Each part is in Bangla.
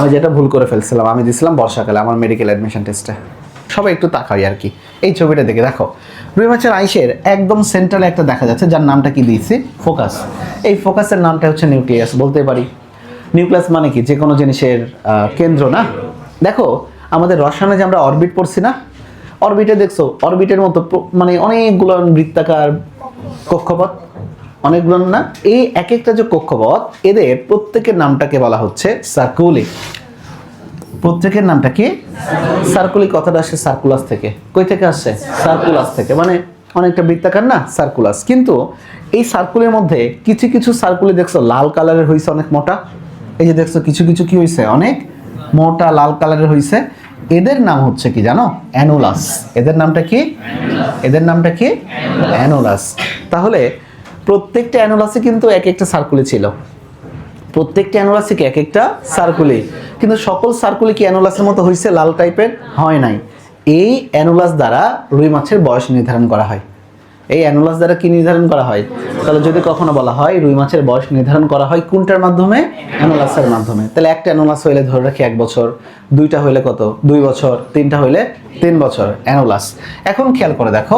আমি যেটা ভুল করে ফেলছিলাম, আমি দিছিলাম বর্ষাকালে আমার মেডিকেল অ্যাডমিশন টেস্টে সবাই একটু তাকাই আর কি। এই ছবিটা দেখে, দেখো রুই মাছের আইসের একদম সেন্ট্রালে একটা দেখা যাচ্ছে, যার নামটা কি দিয়েছি? ফোকাস। এই ফোকাসের নামটা হচ্ছে নিউক্লিয়াস বলতে পারি। নিউক্লিয়াস মানে কি? যে কোনো জিনিসের কেন্দ্র না? দেখো, আমাদের রসায়নে যে আমরা অরবিট পড়ছি না? অরবিটে দেখছ অরবিটের মতো মানে অনেকগুলো বৃত্তাকার কক্ষপথ। অনেকগুলো না, এই এক একটা যে কক্ষপথ, এদের প্রত্যেকের নামটাকে বলা হচ্ছে সার্কুলি। প্রত্যেকের নামটা কি? সার্কুলি, কথাটা আসে সার্কুলাস থেকে। কই থেকে আসছে সার্কুলাস থেকে। মানে অনেকটা বৃত্তাকার না? সার্কুলাস। কিন্তু এই সার্কুলের মধ্যে কিছু কিছু সার্কুলে দেখছ, লাল কালারের হয়েছে অনেক মোটা। এই যে দেখছ, কিছু কিছু কি হয়েছে অনেক মোটা, লাল কালারের হয়েছে এদের নাম হচ্ছে কি জানো? অ্যানোলাস। এদের নামটা কি? এদের নামটা কি? অ্যানোলাস। তাহলে প্রত্যেকটা অ্যানোলাসে কিন্তু এক একটা সার্কুলে ছিল। প্রত্যেকটা অ্যানোলাসে কি এক একটা সার্কুলে কিন্তু সকল সার্কুলে কি অ্যানোলাসের মতো হয়েছে লাল টাইপের হয় নাই। এই অ্যানোলাস দ্বারা রুই মাছের বয়স নির্ধারণ করা হয়। এই অ্যানোলাস দ্বারা কি নির্ধারণ করা হয়? তাহলে যদি কখনো বলা হয় রুই মাছের বয়স নির্ধারণ করা হয়, কোনটার মাধ্যমে? অ্যানোলাসের মাধ্যমে। তাহলে একটা অ্যানোলাস হইলে ধরে রাখি এক বছর, দুইটা হইলে কত? দুই বছর, তিনটা হইলে তিন বছর অ্যানোলাস। এখন খেয়াল করে দেখো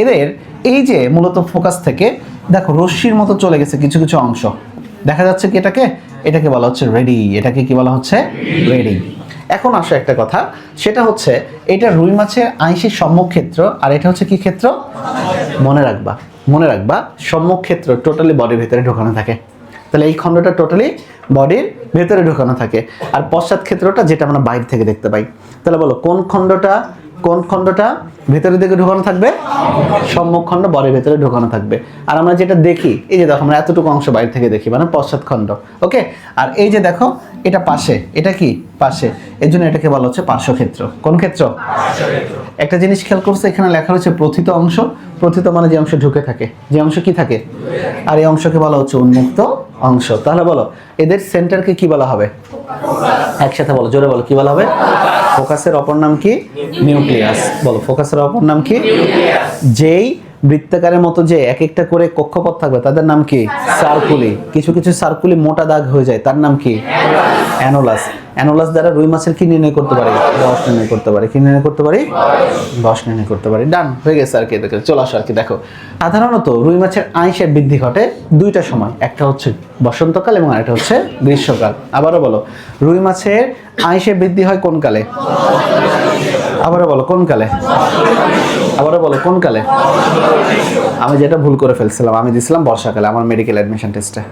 এদের এই যে মূলত ফোকাস থেকে, দেখো রশ্মির মতো চলে গেছে কিছু কিছু অংশ। দেখা যাচ্ছে কি এটাকে? এটাকে বলা হচ্ছে রেডি এটাকে কি বলা হচ্ছে? রেডি এখন আসো একটা কথা, সেটা হচ্ছে এটা রুই মাছের আইসির সম্মুখ ক্ষেত্র আর এটা হচ্ছে কি ক্ষেত্র? মনে রাখবা মনে রাখবা সম্মুখ ক্ষেত্র টোটালি বডির ভেতরে ঢোকানো থাকে। তাহলে এই খণ্ডটা টোটালি বডির ভেতরে ঢোকানো থাকে। আর পশ্চাৎ ক্ষেত্রটা যেটা আমরা বাইরে থেকে দেখতে পাই। তাহলে বলো, কোন খণ্ডটা কোন খণ্ডটা ভেতরের দিকে ঢোকানো থাকবে? সম্মুখ খণ্ড বরের ভেতরে ঢোকানো থাকবে। আর আমরা যেটা দেখি, এই যে দেখো, আমরা এতটুকু অংশ বাইরে থেকে দেখি মানে পশ্চাৎ খণ্ড, ওকে? আর এই যে দেখো, এটা পাশে, এটা কি? পাশে। এর জন্য এটাকে বলা হচ্ছে পার্শ্বক্ষেত্র। কোন ক্ষেত্র? একটা জিনিস খেয়াল করছে, এখানে লেখা রয়েছে প্রথিত অংশ। প্রথিত মানে যে অংশ ঢুকে থাকে। যে অংশ কি থাকে? আর এই অংশকে বলা হচ্ছে উন্মুক্ত অংশ। তাহলে বলো এদের সেন্টারকে কি বলা হবে? একসাথে বলো জোরে বলো কি বলা হবে? ফোকাসের অপর নাম কি? নিউক্লিয়াস বলো ফোকাসের অপর নাম কি? যেই বৃত্তাকারের মতো যে এক একটা করে কক্ষপথ থাকবে তাদের নাম কি? সার্কুলি। কিছু কিছু সার্কুলি মোটা দাগ হয়ে যায় তার নাম কি? অ্যানোলাস অ্যানোলাস দ্বারা রুই মাছের কি নির্ণয় করতে পারি? বয়স নির্ণয় করতে পারি। কি নির্ণয় করতে পারি? বয়স নির্ণয় করতে পারি। ডান হয়ে গেছে আর কি, দেখো, চলে আসো আর কি, দেখো। সাধারণত রুই মাছের আইসের বৃদ্ধি ঘটে দুইটা সময়। একটা হচ্ছে বসন্তকাল এবং আরেকটা হচ্ছে গ্রীষ্মকাল। আবারও বলো, রুই মাছের আইসের বৃদ্ধি হয় কোন কালে? আবারও বলো, কোন কালে? আবারও বলো, কোন কালে? আমি যেটা ভুল করে ফেলছিলাম, আমি দিছিলাম বর্ষাকালে, আমার মেডিকেল অ্যাডমিশন টেস্টে